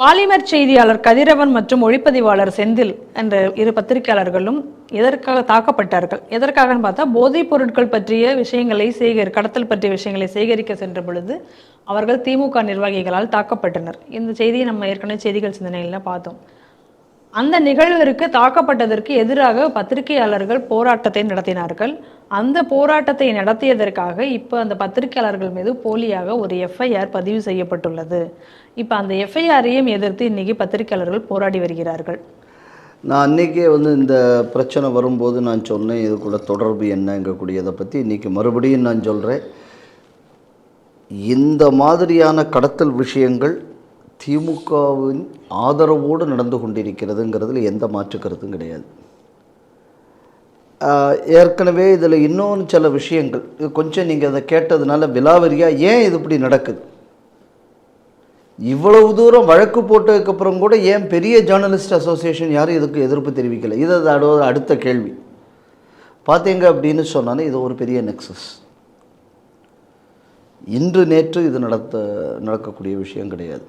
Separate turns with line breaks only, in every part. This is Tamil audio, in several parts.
பாலிமர் செய்தியாளர் கதிரவன் மற்றும் ஒளிப்பதிவாளர் செந்தில் என்ற இரு பத்திரிகையாளர்களும் எதற்காக தாக்கப்பட்டார்கள்? எதற்காகன்னு பார்த்தா போதைப் பொருட்கள் பற்றிய விஷயங்களை சேகரி கடத்தல் பற்றிய விஷயங்களை சேகரிக்க சென்ற பொழுது அவர்கள் திமுக நிர்வாகிகளால் தாக்கப்பட்டனர். இந்த செய்தியை நம்ம ஏற்கனவே செய்திகள் சிந்தனையில் பார்த்தோம். அந்த நிகழ்விற்கு தாக்கப்பட்டதற்கு எதிராக பத்திரிகையாளர்கள் போராட்டத்தை நடத்தினார்கள். அந்த போராட்டத்தை நடத்தியதற்காக இப்போ அந்த பத்திரிகையாளர்கள் மீது போலியாக ஒரு எஃப்ஐஆர் பதிவு செய்யப்பட்டுள்ளது. இப்போ அந்த எஃப்ஐஆரையும் எதிர்த்து இன்னைக்கு பத்திரிகையாளர்கள் போராடி வருகிறார்கள்.
நான் அன்றைக்கே வந்து இந்த பிரச்சனை வரும்போது நான் சொன்னேன் இதுக்குள்ள தொடர்பு என்னங்கக்கூடியதை பற்றி இன்றைக்கி மறுபடியும் நான் சொல்கிறேன் இந்த மாதிரியான கடத்தல் விஷயங்கள் திமுகவின் ஆதரவோடு நடந்து கொண்டிருக்கிறதுங்கிறதுல எந்த மாற்று கருத்தும் கிடையாது. ஏற்கனவே இதில் இன்னொன்று சில விஷயங்கள். இது கொஞ்சம் நீங்கள் அதை கேட்டதுனால விலாவரியாக ஏன் இது இப்படி நடக்குது? இவ்வளவு தூரம் வழக்கு போட்டதுக்கப்புறம் கூட ஏன் பெரிய ஜேர்னலிஸ்ட் அசோசியேஷன் யாரும் இதுக்கு எதிர்ப்பு தெரிவிக்கலை? இது அதோட அடுத்த கேள்வி. பார்த்தீங்க அப்படின்னு சொன்னாலே இது ஒரு பெரிய நெக்ஸஸ் இன்று நேற்று இது நடத்த நடக்கக்கூடிய விஷயம் கிடையாது.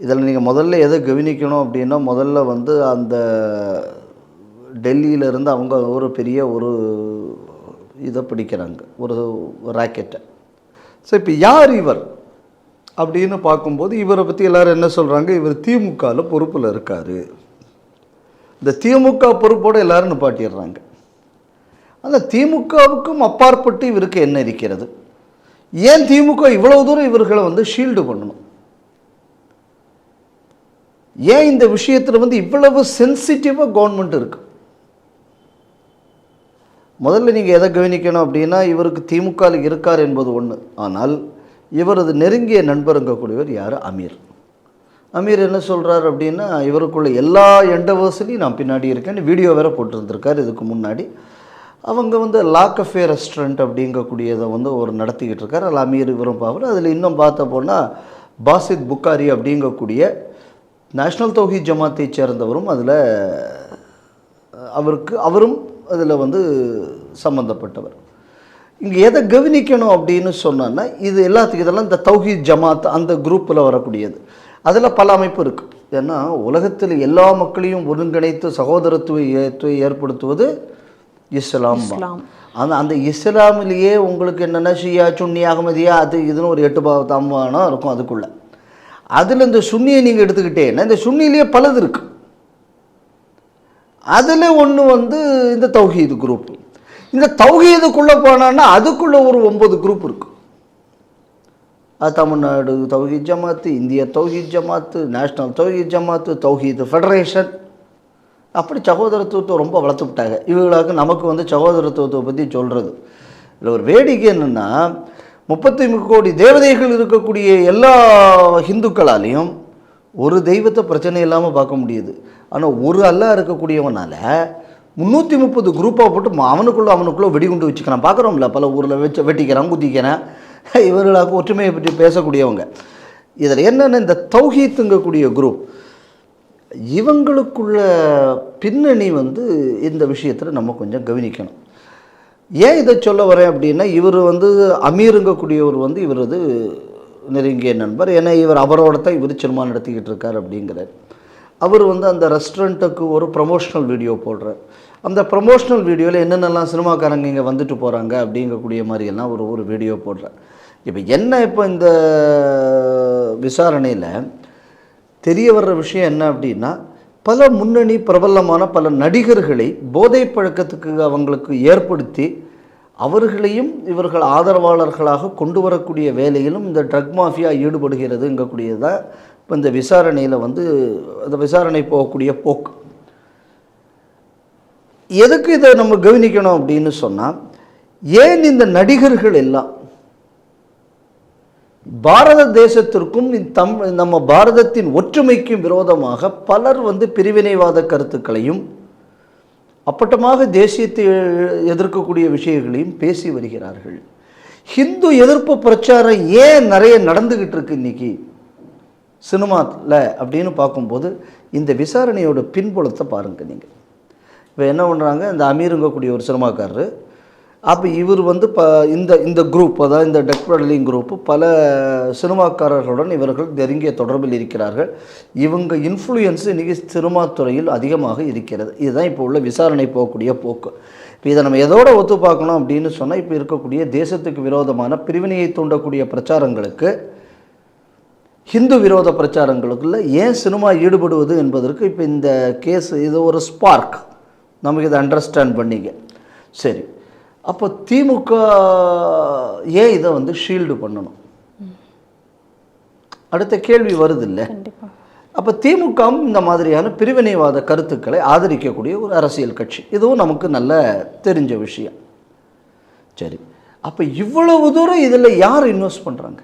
இதில் நீங்கள் முதல்ல எதை கவனிக்கணும் அப்படின்னா முதல்ல வந்து அந்த டெல்லியில இருந்து அவங்க ஒரு பெரிய ஒரு இதை பிடிக்கிறாங்க. ஒரு ராக்கெட்டை. ஸோ இப்போ யார் இவர்? அப்படின்னு பார்க்கும்போது இவரை பற்றி எல்லாரும் என்ன சொல்கிறாங்க இவர் திமுகவில் பொறுப்பில் இருக்கார். இந்த திமுக பொறுப்போடு எல்லாரும் நிப்பாட்டிடுறாங்க. அந்த திமுகவுக்கும் அப்பாற்பட்டு இவருக்கு என்ன இருக்கிறது? ஏன் திமுக இவ்வளவு தூரம் இவர்களை வந்து ஷீல்டு பண்ணணும்? ஏன் இந்த விஷயத்தில் வந்து இவ்வளவு சென்சிட்டிவாக கவர்மெண்ட் இருக்குது முதல்ல நீங்கள் எதை கவனிக்கணும் அப்படின்னா இவருக்கு திமுகவில் இருக்கார் என்பது ஒன்று ஆனால் இவரது நெருங்கிய நண்பருங்கக்கூடியவர் யார்? அமீர். அமீர் என்ன சொல்கிறார் அப்படின்னா இவருக்குள்ள எல்லா எண்டவர்ஸ்லையும் நான் பின்னாடி இருக்கேன்னு வீடியோ வேறு போட்டிருந்திருக்கார் இதுக்கு முன்னாடி. அவங்க வந்து லாக் அஃபே ரெஸ்டாரண்ட் அப்படிங்கக்கூடியதை வந்து ஒரு நடத்திக்கிட்டு இருக்கார். அதில் அமீர் இவரும் பார்க்குறோம் அதில் இன்னும் பார்த்த போனால் பாசித் புக்காரி அப்படிங்கக்கூடிய நேஷ்னல் தௌஹி ஜமாத்தை சேர்ந்தவரும் அதில் அவருக்கு அவரும் அதில் வந்து சம்மந்தப்பட்டவர் இங்கே எதை கவனிக்கணும் அப்படின்னு சொன்னோன்னா இது எல்லாத்துக்கும் இதெல்லாம் இந்த தௌஹீத் ஜமாத் அந்த குரூப்பில் வரக்கூடியது. அதில் பல அமைப்பு இருக்குது ஏன்னா உலகத்தில் எல்லா மக்களையும் ஒருங்கிணைத்து சகோதரத்துவ ஏற்று ஏற்படுத்துவது இஸ்லாம். அந்த அந்த இஸ்லாமிலேயே உங்களுக்கு என்னென்ன ஷியா சுன்னி அகமதியா அது இதுன்னு ஒரு எட்டு பாவ தாம்பானம் இருக்கும் அதுக்குள்ளே. அதில் இந்த சுன்னியை நீங்கள் எடுத்துக்கிட்டேன்னா இந்த சுன்னிலேயே பலது இருக்குது அதில் ஒன்று வந்து இந்த தௌஹீது குரூப் இந்த தௌஹீதுக்குள்ளே போனான்னா அதுக்குள்ளே ஒரு ஒம்பது குரூப் இருக்குது அது தமிழ்நாடு தௌஹீத் ஜமாத்து இந்திய தௌஹீத் ஜமாத்து நேஷ்னல் தௌஹீத் ஜமாத்து தௌஹீத் ஃபெடரேஷன் அப்படி சகோதரத்துவத்தை ரொம்ப வளர்த்து விட்டாங்க இவங்களுக்கு நமக்கு வந்து சகோதரத்துவத்தை பற்றி சொல்கிறது இதில் ஒரு வேடிக்கை என்னென்னா முப்பத்தி கோடி தேவதைகள் இருக்கக்கூடிய எல்லா ஹிந்துக்களாலையும் ஒரு தெய்வத்தை பிரச்சனை இல்லாமல் பார்க்க முடியுது. ஆனால் ஒரு அல்லாஹ் இருக்கக்கூடியவனால் முந்நூற்றி முப்பது குரூப்பாக போட்டு அவனுக்குள்ளே அவனுக்குள்ளே வெடிகுண்டு வச்சுக்கிறான் பார்க்குறோம்ல பல ஊரில் வச்சு வெட்டிக்கிறான் குதிக்கிறான். இவர்களுக்கு ஒற்றுமையை பற்றி பேசக்கூடியவங்க. இதில் என்னென்ன இந்த தௌஹீத்துங்கக்கூடிய குரூப் இவங்களுக்குள்ள பின்னணி வந்து இந்த விஷயத்தில் நம்ம கொஞ்சம் கவனிக்கணும். ஏன் இதை சொல்ல வரேன் அப்படின்னா இவர் வந்து அமீருங்கக்கூடியவர் வந்து இவரது நெருங்கிய நண்பர். ஏன்னா இவர் அவரோட தான் இவர் சினிமா நடத்திக்கிட்டு இருக்கார் அப்படிங்கிறார். அவர் வந்து அந்த ரெஸ்டாரண்ட்டுக்கு ஒரு ப்ரமோஷனல் வீடியோ போடுறார். அந்த ப்ரமோஷனல் வீடியோவில் என்னென்னலாம் சினிமாக்காரங்க இங்கே வந்துட்டு போகிறாங்க அப்படிங்கக்கூடிய மாதிரியெல்லாம் ஒரு ஒரு வீடியோ போடுறார். இப்போ என்ன இப்போ இந்த விசாரணையில் தெரிய வர்ற விஷயம் என்ன அப்படின்னா பல முன்னணி பிரபலமான பல நடிகர்களை போதை பழக்கத்துக்கு அவங்களுக்கு ஏற்படுத்தி அவர்களையும் இவர்கள் ஆதரவாளர்களாக கொண்டு வரக்கூடிய வேலையிலும் இந்த ட்ரக் மாஃபியா ஈடுபடுகிறதுங்கக்கூடியது தான் இப்போ இந்த விசாரணையில் வந்து அந்த விசாரணை போகக்கூடிய போக்கு. எதுக்கு இதை நம்ம கவனிக்கணும் அப்படின்னு சொன்னால் ஏன் இந்த நடிகர்கள் எல்லாம் பாரத தேசத்திற்கும் தம் நம்ம பாரதத்தின் ஒற்றுமைக்கும் விரோதமாக பலர் வந்து பிரிவினைவாத கருத்துக்களையும் அப்பட்டமாக தேசியத்தை எதிர்க்கக்கூடிய விஷயங்களையும் பேசி வருகிறார்கள். ஹிந்து எதிர்ப்பு பிரச்சாரம் ஏன் நிறைய நடந்துக்கிட்டு இருக்கு இன்னைக்கு? சினிமாவில் அப்படின்னு பார்க்கும்போது இந்த விசாரணையோட பின்புலத்தை பாருங்க நீங்கள் இப்போ என்ன பண்ணுறாங்க இந்த அமீருங்கக்கூடிய ஒரு சினிமாக்காரரு அப்போ இவர் வந்து ப இந்த இந்த குரூப் அதாவது இந்த டெக் பெடலிங் பல சினிமாக்காரர்களுடன் இவர்கள் நெருங்கிய தொடர்பில் இருக்கிறார்கள். இவங்க இன்ஃப்ளூயன்ஸ் இன்றைக்கி சினிமா துறையில் அதிகமாக இருக்கிறது. இதுதான் இப்போ உள்ள விசாரணை போகக்கூடிய போக்கு. இப்போ இதை நம்ம எதோட ஒத்து பார்க்கணும் அப்படின்னு சொன்னால் இப்போ இருக்கக்கூடிய தேசத்துக்கு விரோதமான பிரிவினையை தூண்டக்கூடிய பிரச்சாரங்களுக்கு ஹிந்து விரோத பிரச்சாரங்களுக்குள்ள ஏன் சினிமா ஈடுபடுவது என்பதற்கு இப்போ இந்த கேஸ் இது ஒரு ஸ்பார்க் நமக்கு இதை அண்டர்ஸ்டாண்ட் பண்ணிங்க. சரி. அப்போ திமுக ஏன் இதை வந்து ஷீல்டு பண்ணணும். அடுத்த கேள்வி வருது இல்லை அப்போ திமுகவும் இந்த மாதிரியான பிரிவினைவாத கருத்துக்களை ஆதரிக்கக்கூடிய ஒரு அரசியல் கட்சி. இதுவும் நமக்கு நல்ல தெரிஞ்ச விஷயம். சரி. அப்போ இவ்வளவு தூரம் இதில் யார் இன்வெஸ்ட் பண்ணுறாங்க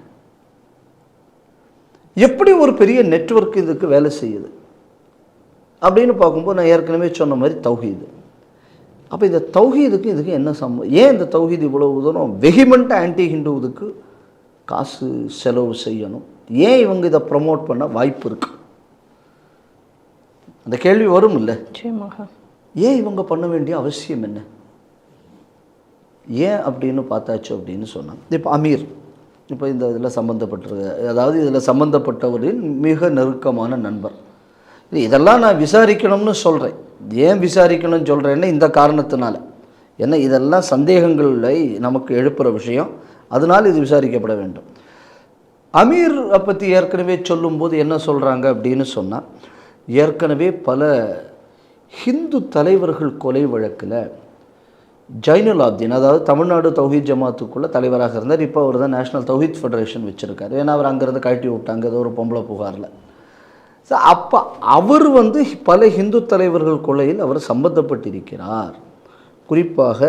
எப்படி ஒரு பெரிய நெட்வொர்க் இதுக்கு வேலை செய்யுது? அப்படின்னு பார்க்கும்போது நான் ஏற்கனவே சொன்ன மாதிரி தௌஹீது. அப்போ இந்த தௌஹீதுக்கு இதுக்கு என்ன சம்பவம் ஏன் இந்த தௌஹீது இவ்வளவு தூரம் வெஹிமெண்ட் ஆன்டி ஹிந்துவுக்கு காசு செலவு செய்யணும். ஏன் இவங்க இதை ப்ரமோட் பண்ண வாய்ப்பு இருக்கு? அந்த கேள்வி வரும் இல்லை ஏன் இவங்க பண்ண வேண்டிய அவசியம் என்ன? ஏன் அப்படின்னு பார்த்தாச்சு அப்படின்னு சொன்னாங்க. இப்போ அமீர் இப்போ இந்த இதில் சம்மந்தப்பட்டிருக்க அதாவது இதில் சம்மந்தப்பட்டவரின் மிக நெருக்கமான நண்பர். இதெல்லாம் நான் விசாரிக்கணும்னு சொல்கிறேன் ஏன் விசாரிக்கணும்னு சொல்கிறேன்னா இந்த காரணத்தினால. ஏன்னா இதெல்லாம் சந்தேகங்களை நமக்கு எழுப்புகிற விஷயம். அதனால் இது விசாரிக்கப்பட வேண்டும். அமீர் பற்றி ஏற்கனவே சொல்லும்போது என்ன சொல்கிறாங்க அப்படின்னு சொன்னால் ஏற்கனவே பல ஹிந்து தலைவர்கள் கொலை வழக்கில் ஜைனுல் ஆப்தீன் அதாவது தமிழ்நாடு தௌஹீத் ஜமாத்துக்குள்ள தலைவராக இருந்தார். இப்போ அவர் தான் நேஷனல் தௌஹீத் ஃபெடரேஷன் வச்சுருக்காரு. ஏன்னா அவர் அங்கேருந்து கழட்டி விட்டாங்க. ஏதோ ஒரு பொம்பளை புகாரில். ஸோ அப்போ அவர் வந்து பல ஹிந்து தலைவர்கள் கொலையில் அவர் சம்பந்தப்பட்டிருக்கிறார். குறிப்பாக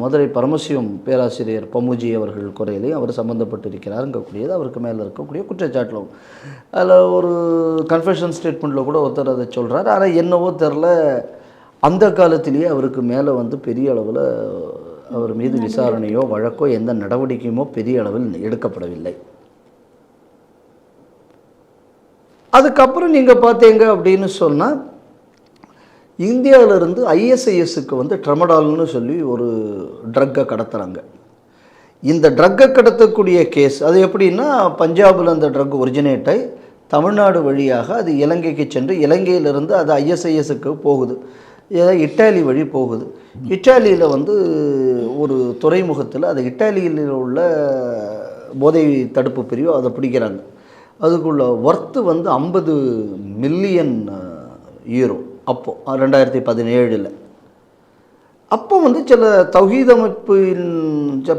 மதுரை பரமசிவம் பேராசிரியர் பமுஜி அவர்கள் கொலையிலையும் அவர் சம்மந்தப்பட்டிருக்கிறாருங்கக்கூடியது அவருக்கு மேலே இருக்கக்கூடிய குற்றச்சாட்டில் அதில் ஒரு கன்ஃபெஷன் ஸ்டேட்மெண்ட்டில் கூட ஒருத்தர் அதை சொல்கிறார் ஆனால் என்னவோ தெரில அந்த காலத்திலேயே அவருக்கு மேலே வந்து பெரிய அளவில் அவர் மீது விசாரணையோ வழக்கோ எந்த நடவடிக்கையுமோ பெரிய அளவில் எடுக்கப்படவில்லை. அதுக்கப்புறம் நீங்கள் பார்த்தீங்க அப்படின்னு சொன்னால் இந்தியாவிலேருந்து ஐஎஸ்ஐஎஸ்க்கு வந்து ட்ரமடால்னு சொல்லி ஒரு ட்ரக்கை கடத்துகிறாங்க இந்த ட்ரக்கை கடத்தக்கூடிய கேஸ் அது எப்படின்னா பஞ்சாபில் அந்த ட்ரக் ஒரிஜினேட் ஆகி தமிழ்நாடு வழியாக அது இலங்கைக்கு சென்று இலங்கையிலிருந்து அது ஐஎஸ்ஐஎஸ்க்கு போகுது. ஏதாவது இட்டாலி வழி போகுது. இட்டாலியில் வந்து ஒரு துறைமுகத்தில் அது இட்டாலியில் உள்ள போதை தடுப்பு பிரிவு அதை பிடிக்கிறாங்க. அதுக்குள்ள ஒர்த்து வந்து ஐம்பது மில்லியன் ஈரோ அப்போது ரெண்டாயிரத்தி பதினேழில். அப்போ வந்து சில தௌஹீத்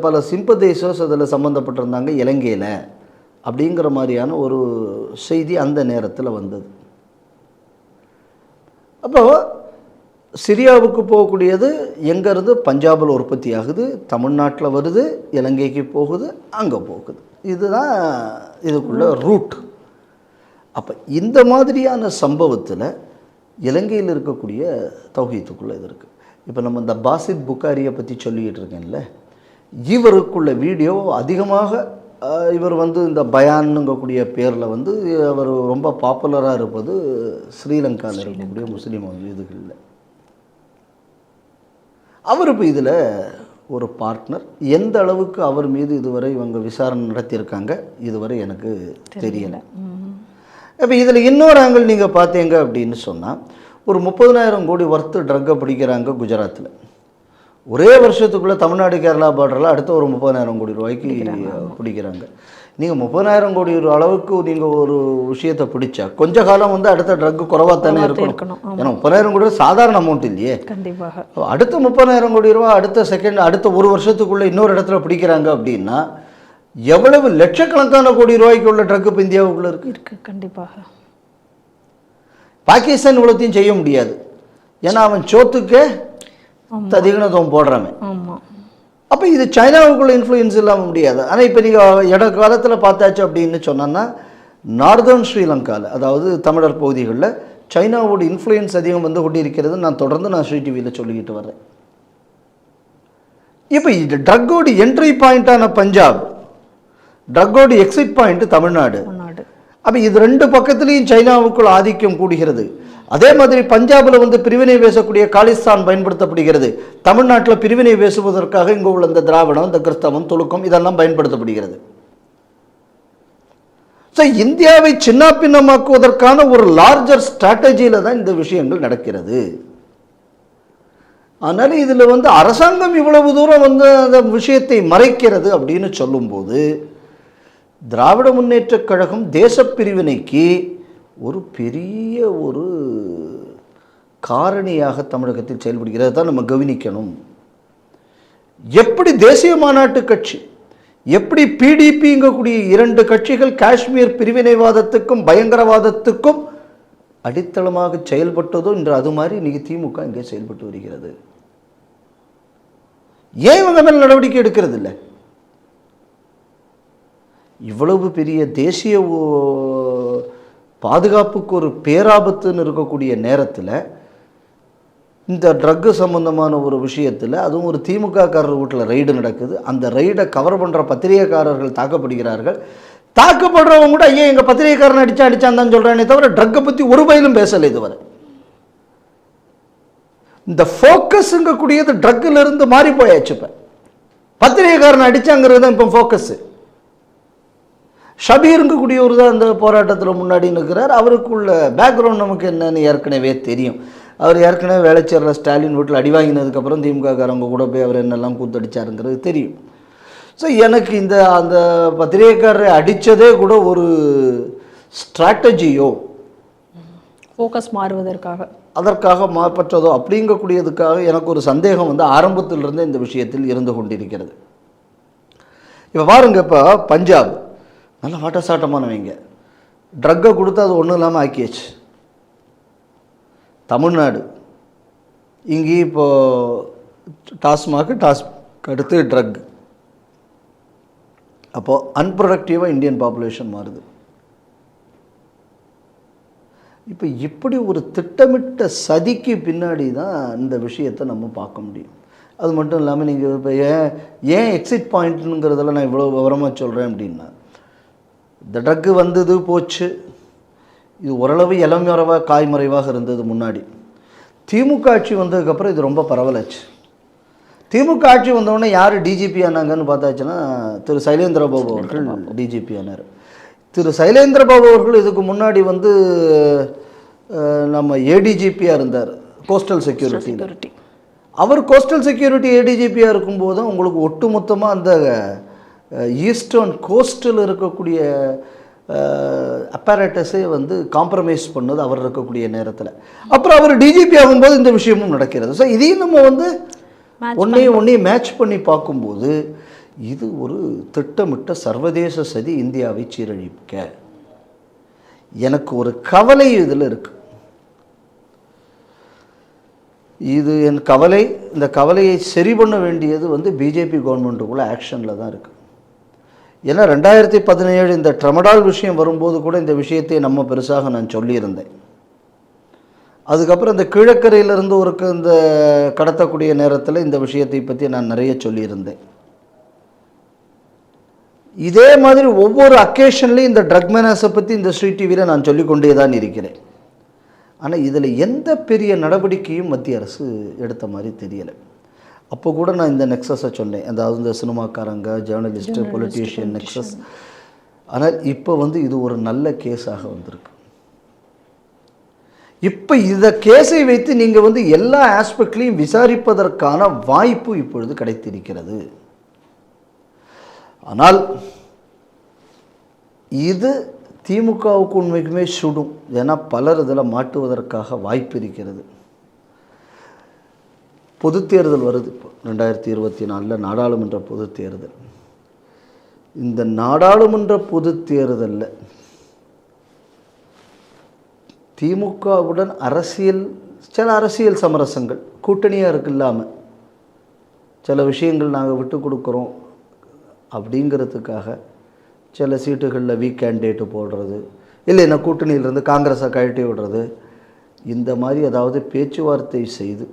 பல சிம்பதேசர்ஸ் அதில் சம்மந்தப்பட்டிருந்தாங்க இலங்கையில். அப்படிங்கிற மாதிரியான ஒரு செய்தி அந்த நேரத்தில் வந்தது. அப்போ சிரியாவுக்கு போகக்கூடியது எங்கேருந்து? பஞ்சாபில் உற்பத்தி ஆகுது தமிழ்நாட்டில் வருது இலங்கைக்கு போகுது அங்கே போகுது. இதுதான் இதுக்குள்ள ரூட் அப்போ இந்த மாதிரியான சம்பவத்தில் இலங்கையில் இருக்கக்கூடிய தௌஹீத்துக்குள்ளே இது இருக்குது இப்போ நம்ம இந்த பாசித் புக்காரியை பற்றி சொல்லிக்கிட்டு இருக்கேன்ல இவருக்குள்ள வீடியோ அதிகமாக இவர் வந்து இந்த பயான்னுங்கக்கூடிய பேரில் வந்து அவர் ரொம்ப பாப்புலராக இருப்பது ஸ்ரீலங்காவில் இருக்கக்கூடிய முஸ்லீம் இதுகளில் அவர் இப்போ இதில் ஒரு பார்ட்னர் எந்த அளவுக்கு அவர் மீது இதுவரை இவங்க விசாரணை நடத்தியிருக்காங்க இதுவரை எனக்கு தெரியல. இப்போ இதில் இன்னொரு ஆங்கிள் நீங்கள் பார்த்தீங்க அப்படின்னு சொன்னால் ஒரு முப்பதனாயிரம் கோடி ஒர்த்து ட்ரக்கை பிடிக்கிறாங்க குஜராத்தில் ஒரே வருஷத்துக்குள்ளே தமிழ்நாடு கேரளா பார்டரில் அடுத்த ஒரு முப்பதாயிரம் கோடி ரூபாய்க்கு பிடிக்கிறாங்க. நீங்கள் முப்பதாயிரம் கோடி ரூபா அளவுக்கு நீங்கள் ஒரு விஷயத்தை பிடிச்சா கொஞ்ச காலம் வந்து அடுத்த ட்ரக்கு குறைவாக தானே இருக்கணும். ஏன்னா முப்பதாயிரம் கோடி ரூபா சாதாரண அமௌண்ட் இல்லையே.
கண்டிப்பாக.
அடுத்த முப்பதாயிரம் கோடி ரூபா அடுத்த செகண்ட் அடுத்த ஒரு வருஷத்துக்குள்ள இன்னொரு இடத்துல பிடிக்கிறாங்க அப்படின்னா எவ்வளவு லட்சக்கணக்கான கோடி ரூபாய்க்கு உள்ள ட்ரக் இப்போ இந்தியாவுக்குள்ள இருக்கு?
இருக்கு கண்டிப்பாக.
பாகிஸ்தான் இவ்வளோத்தையும் செய்ய முடியாது. ஏன்னா அவன் சோத்துக்கு ததிகணத்துவம் போடுறான்
ஆமா.
அப்போ இது சைனாவுக்குள்ள இன்ஃப்ளூயன்ஸ் இல்லாமல் முடியாது. ஆனால் இப்போ நீங்கள் இட காலத்தில் பார்த்தாச்சு அப்படின்னு சொன்னோன்னா நார்தர்ன் ஸ்ரீலங்காவில் அதாவது தமிழர் பகுதிகளில் சைனாவோட இன்ஃப்ளூயன்ஸ் அதிகம் வந்து கொண்டு இருக்கிறது நான் தொடர்ந்து நான் ஸ்ரீ டிவியில் சொல்லிக்கிட்டு வர்றேன். இப்போ இது ட்ரக்கோட என்ட்ரி பாயிண்ட்டான பஞ்சாப் ட்ரக்கோட எக்ஸிட் பாயிண்ட் தமிழ்நாடு.
தமிழ்நாடு.
அப்போ இது ரெண்டு பக்கத்துலேயும் சைனாவுக்குள் ஆதிக்கம் கூடுகிறது. அதே மாதிரி பஞ்சாபில் வந்து பிரிவினை பேசக்கூடிய காலிஸ்தான் பயன்படுத்தப்படுகிறது. தமிழ்நாட்டில் பிரிவினை பேசுவதற்காக இங்கே உள்ள இந்த திராவிடம் இந்த கிறிஸ்தவம் துலுக்கம் இதெல்லாம் பயன்படுத்தப்படுகிறது. ஸோ இந்தியாவை சின்னாபின்னமாக்குவதற்கான ஒரு லார்ஜர் ஸ்ட்ராட்டஜியில் தான் இந்த விஷயங்கள் நடக்கிறது. அதனால் இதில் வந்து அரசாங்கம் இவ்வளவு தூரம் வந்து அந்த விஷயத்தை மறைக்கிறது அப்படின்னு சொல்லும்போது திராவிட முன்னேற்றக் கழகம் தேசப்பிரிவினைக்கு ஒரு பெரிய ஒரு காரணியாக தமிழகத்தில் செயல்படுகிறது. தான் நம்ம கவனிக்கணும். எப்படி தேசிய மாநாட்டு கட்சி எப்படி பிடிபிங்கக்கூடிய இரண்டு கட்சிகள் காஷ்மீர் பிரிவினைவாதத்துக்கும் பயங்கரவாதத்துக்கும் அடித்தளமாக செயல்பட்டதோ இன்று அது மாதிரி இன்னைக்கு திமுக இங்கே செயல்பட்டு வருகிறது. ஏன் இவங்க மேல் நடவடிக்கை எடுக்கிறது இல்லை இவ்வளவு பெரிய தேசிய ஓ- பாதுகாப்புக்கு ஒரு பேராபத்துன்னு இருக்கக்கூடிய நேரத்தில் இந்த ட்ரக்கு சம்பந்தமான ஒரு விஷயத்தில் அதுவும் ஒரு திமுக காரர் வீட்டில் ரைடு நடக்குது. அந்த ரைடை கவர் பண்ணுற பத்திரிகைக்காரர்கள் தாக்கப்படுகிறார்கள். தாக்கப்படுறவங்க கூட ஐயா எங்கள் பத்திரிகைக்காரன் அடித்தா அடிச்சான் தான் சொல்கிறானே தவிர ட்ரக்கை பற்றி ஒரு பயிலும் பேசலை இதுவரை. இந்த ஃபோக்கஸுங்கக்கூடியது கூடியது இருந்து மாறி போயாச்சு இப்போ. பத்திரிகைக்காரன் அடித்தாங்கிறது தான் இப்போ ஃபோக்கஸு ஷபீருங்க கூடியவர் தான் இந்த போராட்டத்தில் முன்னாடி நிற்கிறார் அவருக்குள்ள பேக்ரவுண்ட் நமக்கு என்னன்னு ஏற்கனவே தெரியும். அவர் ஏற்கனவே வேலைச்சேர்ற ஸ்டாலின் வீட்டில் அடி வாங்கினதுக்கப்புறம் திமுககாரங்க கூட போய் அவர் என்னெல்லாம் கூத்தடிச்சாருங்கிறது தெரியும். ஸோ எனக்கு இந்த அந்த பத்திரிகைக்காரரை அடித்ததே கூட ஒரு ஸ்ட்ராட்டஜியோ
ஃபோக்கஸ் மாறுவதற்காக.
அதற்காக மாற்றதோ அப்படிங்கக்கூடியதுக்காக எனக்கு ஒரு சந்தேகம் வந்து ஆரம்பத்திலிருந்தே இந்த விஷயத்தில் இருந்து கொண்டிருக்கிறது. இப்போ பாருங்க இப்போ பஞ்சாப். நல்ல வாட்டசாட்டமானவங்க ட்ரக்கை கொடுத்து அது ஒன்றும் இல்லாமல் ஆக்கியாச்சு. தமிழ்நாடு. இங்கேயும் இப்போது டாஸ்மாக் டாஸ்மாக் அடுத்து ட்ரக் அப்போது அன்ப்ரொடக்டிவாக இந்தியன் பாப்புலேஷன் மாறுது. இப்போ இப்படி ஒரு திட்டமிட்ட சதிக்கு பின்னாடி தான் இந்த விஷயத்தை நம்ம பார்க்க முடியும். அது மட்டும் இல்லாமல் நீங்கள் இப்போ ஏன் ஏன் எக்ஸிட் பாயிண்ட்டுங்கிறதெல்லாம் நான் இவ்வளோ விவரமாக சொல்கிறேன் அப்படின்னா இந்த ட்ரக்கு வந்தது போச்சு. இது ஓரளவு இளமறைவாக காய்மறைவாக இருந்தது முன்னாடி. திமுக ஆட்சி வந்ததுக்கப்புறம் இது ரொம்ப பரவலாச்சு. திமுக ஆட்சி வந்தவுடனே யார் டிஜிபி ஆனாங்கன்னு பார்த்தாச்சுன்னா திரு சைலேந்திர பாபு அவர்கள் டிஜிபி ஆனார். திரு சைலேந்திர பாபு அவர்கள் இதுக்கு முன்னாடி வந்து நம்ம ஏடிஜிபியாக இருந்தார் கோஸ்டல் செக்யூரிட்டி
செக்யூரிட்டி
அவர் கோஸ்டல் செக்யூரிட்டி ஏடிஜிபியாக இருக்கும்போது உங்களுக்கு ஒட்டுமொத்தமாக அந்த ஈஸ்டர்ன் கோஸ்டில் இருக்கக்கூடிய அப்பாரட்டஸே வந்து காம்ப்ரமைஸ் பண்ணது அவர் இருக்கக்கூடிய நேரத்தில். அப்புறம் அவர் டிஜிபி ஆகும்போது இந்த விஷயமும் நடக்கிறது. ஸோ இதையும் நம்ம வந்து ஒன்றையும் ஒன்றையும் மேட்ச் பண்ணி பார்க்கும்போது இது ஒரு திட்டமிட்ட சர்வதேச சதி இந்தியாவை சீரழிக்க. எனக்கு ஒரு கவலை இதில் இருக்கு. இது என் கவலை இந்த கவலையை சரி பண்ண வேண்டியது வந்து பிஜேபி கவர்மெண்ட்டுக்குள்ள ஆக்ஷனில் தான் இருக்குது ஏன்னா ரெண்டாயிரத்தி பதினேழு இந்த ட்ரமடால் விஷயம் வரும்போது கூட இந்த விஷயத்தை நம்ம பெருசாக நான் சொல்லியிருந்தேன். அதுக்கப்புறம் இந்த கீழக்கரையிலிருந்து ஒரு இந்த கடத்தக்கூடிய நேரத்தில் இந்த விஷயத்தை பற்றி நான் நிறைய சொல்லியிருந்தேன். இதே மாதிரி ஒவ்வொரு அக்கேஷன்லேயும் இந்த ட்ரக் மேனஸை பற்றி இந்த ஸ்ரீ டிவியில் நான் சொல்லிக்கொண்டே தான் இருக்கிறேன். ஆனால் இதில் எந்த பெரிய நடவடிக்கையும் மத்திய அரசு எடுத்த மாதிரி தெரியலை. அப்போ கூட நான் இந்த நெக்ஸஸை சொன்னேன். அதாவது இந்த சினிமாக்காரங்க ஜேர்னலிஸ்ட்டு பொலிட்டீஷியன் நெக்ஸஸ். ஆனால் இப்போ வந்து இது ஒரு நல்ல கேஸாக வந்திருக்கு. இப்போ இந்த கேஸை வைத்து நீங்கள் வந்து எல்லா ஆஸ்பெக்ட்லையும் விசாரிப்பதற்கான வாய்ப்பு இப்பொழுது கிடைத்திருக்கிறது. ஆனால் இது திமுகவுக்கு உண்மைக்குமே சுடும். ஏன்னா பலர் இதில் மாட்டுவதற்காக வாய்ப்பு இருக்கிறது. பொது தேர்தல் வருது இப்போ. ரெண்டாயிரத்தி இருபத்தி நாலில் நாடாளுமன்ற பொது தேர்தல் இந்த நாடாளுமன்ற பொது தேர்தலில் திமுகவுடன் அரசியல் சில அரசியல் சமரசங்கள் கூட்டணியாக இருக்கு இல்லாமல் சில விஷயங்கள் நாங்கள் விட்டு கொடுக்குறோம் அப்படிங்கிறதுக்காக சில சீட்டுகளில் வீக் கேண்டிடேட்டு போடுறது இல்லைன்னா கூட்டணியிலிருந்து காங்கிரஸை கழட்டி விடுறது இந்த மாதிரி அதாவது பேச்சுவார்த்தை செய்து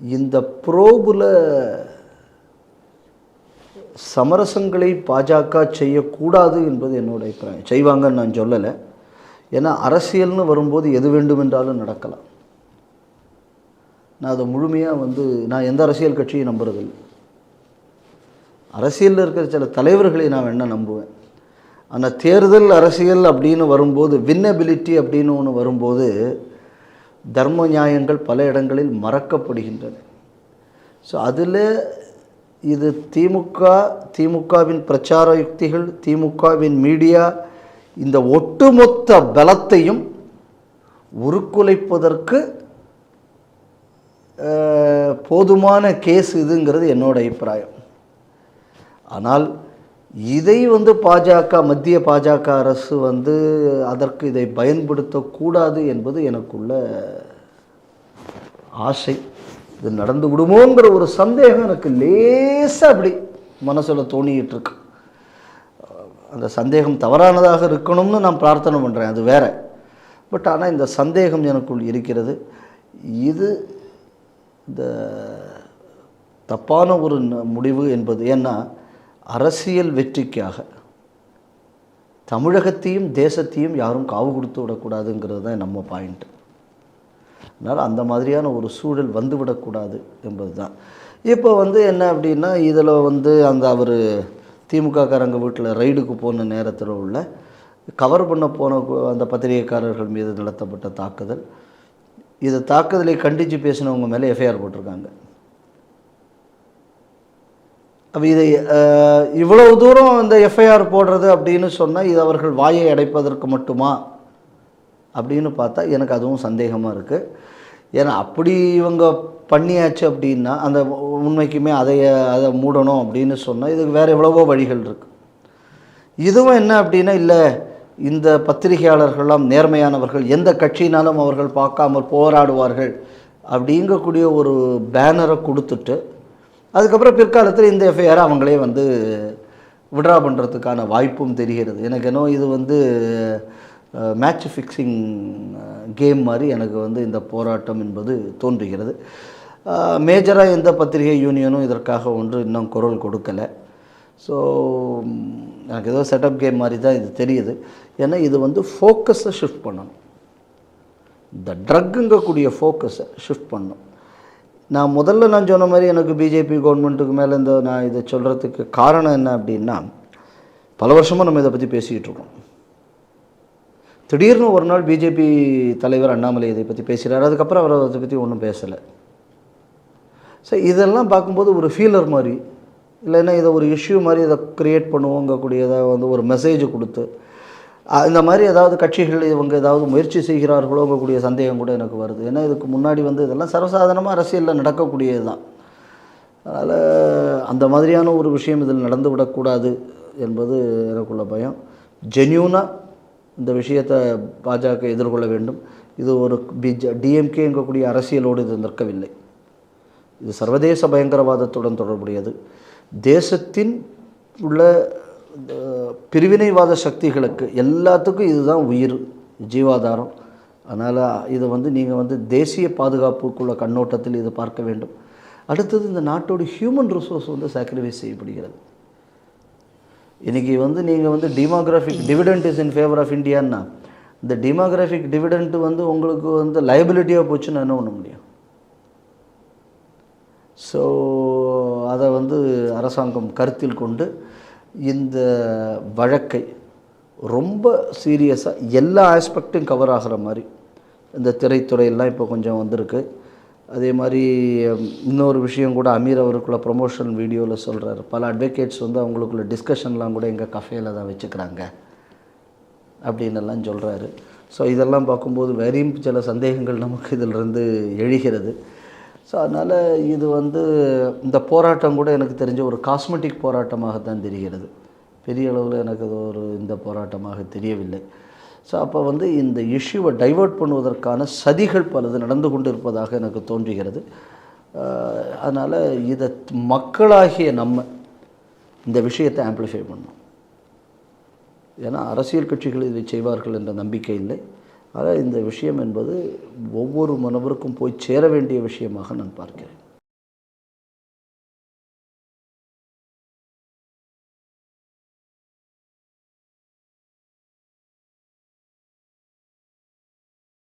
இந்த புரோபில் சமரசங்களை பாஜக செய்யக்கூடாது என்பது என்னோட அபிப்பிராயம். செய்வாங்கன்னு நான் சொல்லலை. ஏன்னா அரசியல்னு வரும்போது எது வேண்டுமென்றாலும் நடக்கலாம். நான் அதை முழுமையாக வந்து நான் எந்த அரசியல் கட்சியும் நம்புறதில்லை. அரசியலில் இருக்கிற சில தலைவர்களை நான் என்ன நம்புவேன். ஆனால் தேர்தல் அரசியல் அப்படின்னு வரும்போது வின்னபிலிட்டி அப்படின்னு ஒன்று வரும்போது தர்ம நியாயங்கள் பல இடங்களில் மறக்கப்படுகின்றன. ஸோ அதில் இது திமுக திமுகவின் பிரச்சார யுக்திகள் திமுகவின் மீடியா இந்த ஒட்டுமொத்த பலத்தையும் உருக்குலைப்பதற்கு போதுமான கேஸ் இதுங்கிறது என்னோட அபிப்பிராயம். ஆனால் இதை வந்து பாஜக மத்திய பாஜக அரசு வந்து அதற்கு இதை பயன்படுத்தக்கூடாது என்பது எனக்குள்ள ஆசை. இது நடந்து விடுமோங்கிற ஒரு சந்தேகம் எனக்கு லேசாக அப்படி மனசில் தோணிக்கிட்டு இருக்கு. அந்த சந்தேகம் தவறானதாக இருக்கணும்னு நான் பிரார்த்தனை பண்ணுறேன் அது வேற. பட் ஆனால் இந்த சந்தேகம் எனக்குள் இருக்கிறது. இது இந்த தப்பான ஒரு ந- முடிவு என்பது. ஏன்னா அரசியல் வெற்றிக்காக தமிழகத்தையும் தேசத்தையும் யாரும் காவு கொடுத்து விடக்கூடாதுங்கிறது தான் நம்ம பாயிண்ட் அதனால் அந்த மாதிரியான ஒரு சூழல் வந்துவிடக்கூடாது என்பது தான். இப்போ வந்து என்ன அப்படின்னா இதில் வந்து அந்த அவர் திமுககாரங்க வீட்டில் ரைடுக்கு போன நேரத்தில் உள்ள கவர் பண்ண போன அந்த பத்திரிகைக்காரர்கள் மீது நடத்தப்பட்ட தாக்குதல். இதை தாக்குதலை கண்டித்து பேசினவங்க மேலே எஃப்ஐஆர் போட்டிருக்காங்க. அப்போ இதை இவ்வளவு தூரம் இந்த எஃப்ஐஆர் போடுறது அப்படின்னு சொன்னால் இது அவர்கள் வாயை அடைப்பதற்கு மட்டுமா? அப்படின்னு பார்த்தா எனக்கு அதுவும் சந்தேகமாக இருக்குது ஏன்னா அப்படி இவங்க பண்ணியாச்சு அப்படின்னா அந்த உண்மைக்குமே அதை அதை மூடணும் அப்படின்னு சொன்னால் இதுக்கு வேறு எவ்வளவோ வழிகள் இருக்குது இதுவும் என்ன அப்படின்னா இல்லை இந்த பத்திரிகையாளர்கள்லாம் நேர்மையானவர்கள் எந்த கட்சியினாலும் அவர்கள் பார்க்காமல் போராடுவார்கள் அப்படிங்கக்கூடிய ஒரு பேனரை கொடுத்துட்டு அதுக்கப்புறம் பிற்காலத்தில் இந்த எஃப்ஐஆர் அவங்களே வந்து விட்ரா பண்ணுறதுக்கான வாய்ப்பும் தெரிகிறது. எனக்கு என்னோ இது வந்து மேட்ச் ஃபிக்ஸிங் கேம் மாதிரி எனக்கு வந்து இந்த போராட்டம் என்பது தோன்றுகிறது. மேஜராக எந்த பத்திரிகை யூனியனும் இதற்காக ஒன்று இன்னும் குரல் கொடுக்கலை. ஸோ எனக்கு ஏதோ செட்டப் கேம் மாதிரி தான் இது தெரியுது. ஏன்னா இது வந்து ஃபோக்கஸை ஷிஃப்ட் பண்ணணும். இந்த ட்ரக்குங்கக்கூடிய ஃபோக்கஸை ஷிஃப்ட் பண்ணணும். நான் முதல்ல நான் சொன்ன மாதிரி எனக்கு பிஜேபி கவர்மெண்ட்டுக்கு மேலே இந்த நான் இதை சொல்கிறதுக்கு காரணம் என்ன அப்படின்னா பல வருஷமாக நம்ம இதை பற்றி பேசிக்கிட்டு இருக்கோம். திடீர்னு ஒரு நாள் பிஜேபி தலைவர் அண்ணாமலை இதை பற்றி பேசுகிறார் அதுக்கப்புறம் அவர் அதை பற்றி ஒன்றும் பேசலை. ஸோ இதெல்லாம் பார்க்கும்போது ஒரு ஃபீலர் மாதிரி இல்லைன்னா இதை ஒரு இஷ்யூ மாதிரி இதை க்ரியேட் பண்ணுவோங்கக்கூடியதை வந்து ஒரு மெசேஜ் கொடுத்து இந்த மாதிரி ஏதாவது கட்சிகள் இவங்க ஏதாவது முயற்சி செய்கிறார்களோங்கக்கூடிய சந்தேகம் கூட எனக்கு வருது. ஏன்னா இதுக்கு முன்னாடி வந்து இதெல்லாம் சர்வசாதாரணமாக அரசியலில் நடக்கக்கூடியது தான். அதனால் அந்த மாதிரியான ஒரு விஷயம் இதில் நடந்து விடக்கூடாது என்பது எனக்குள்ள பயம். ஜென்யூனாக இந்த விஷயத்தை பாஜக எதிர்கொள்ள வேண்டும். இது ஒரு பிஜ டிஎம்கேங்கக்கூடிய அரசியலோடு இது நிற்கவில்லை. இது சர்வதேச பயங்கரவாதத்துடன் தொடர்புடையது. தேசத்தின் உள்ள பிரிவினைவாத சக்திகளுக்கு எல்லாத்துக்கும் இதுதான் உயிர் ஜீவாதாரம். அதனால் இதை வந்து நீங்கள் வந்து தேசிய பாதுகாப்புக்குள்ள கண்ணோட்டத்தில் இதை பார்க்க வேண்டும். அடுத்தது இந்த நாட்டோட ஹியூமன் ரிசோர்ஸ் வந்து சாக்ரிஃபைஸ் செய்யப்படுகிறது. இன்றைக்கி வந்து நீங்கள் வந்து demographic dividend is in favour of இந்தியான்னா இந்த டிமோகிராஃபிக் டிவிடெண்ட் வந்து உங்களுக்கு வந்து லைபிலிட்டியாக போச்சுன்னா என்ன பண்ண முடியும்? ஸோ அதை வந்து அரசாங்கம் கருத்தில் கொண்டு இந்த வழக்கை ரொம்ப சீரியஸாக எல்லா ஆஸ்பெக்டும் கவர் ஆகிற மாதிரி இந்த திரைத்துறையெல்லாம் இப்போ கொஞ்சம் வந்திருக்கு. அதே மாதிரி இன்னொரு விஷயம் கூட அமீர் அவருக்குள்ள ப்ரொமோஷன் வீடியோவில் சொல்கிறார் பல அட்வொகேட்ஸ் வந்து அவங்களுக்குள்ள டிஸ்கஷன்லாம் கூட எங்கள் கஃபேயில் தான் வச்சுக்கிறாங்க அப்படின்னெல்லாம் சொல்கிறாரு ஸோ இதெல்லாம் பார்க்கும்போது வேறையும் சில சந்தேகங்கள் நமக்கு இதிலிருந்து எழுகிறது. ஸோ அதனால் இது வந்து இந்த போராட்டம் கூட எனக்கு தெரிஞ்ச ஒரு காஸ்மெட்டிக் போராட்டமாக தான் தெரிகிறது. பெரிய அளவில் எனக்கு அது ஒரு இந்த போராட்டமாக தெரியவில்லை. ஸோ அப்போ வந்து இந்த இஷ்யூவை டைவர்ட் பண்ணுவதற்கான சதிகள் பலது நடந்து கொண்டு இருப்பதாக எனக்கு தோன்றுகிறது. அதனால் இதை மக்களாகிய நம்ம இந்த விஷயத்தை ஆம்பிளிஃபை பண்ணணும் ஏன்னா அரசியல் கட்சிகள் இதை செய்வார்கள் என்ற நம்பிக்கை இல்லை. ஆக இந்த விஷயம் என்பது ஒவ்வொரு மனவருக்கும் போய் சேர வேண்டிய விஷயமாக நான் பார்க்கிறேன்.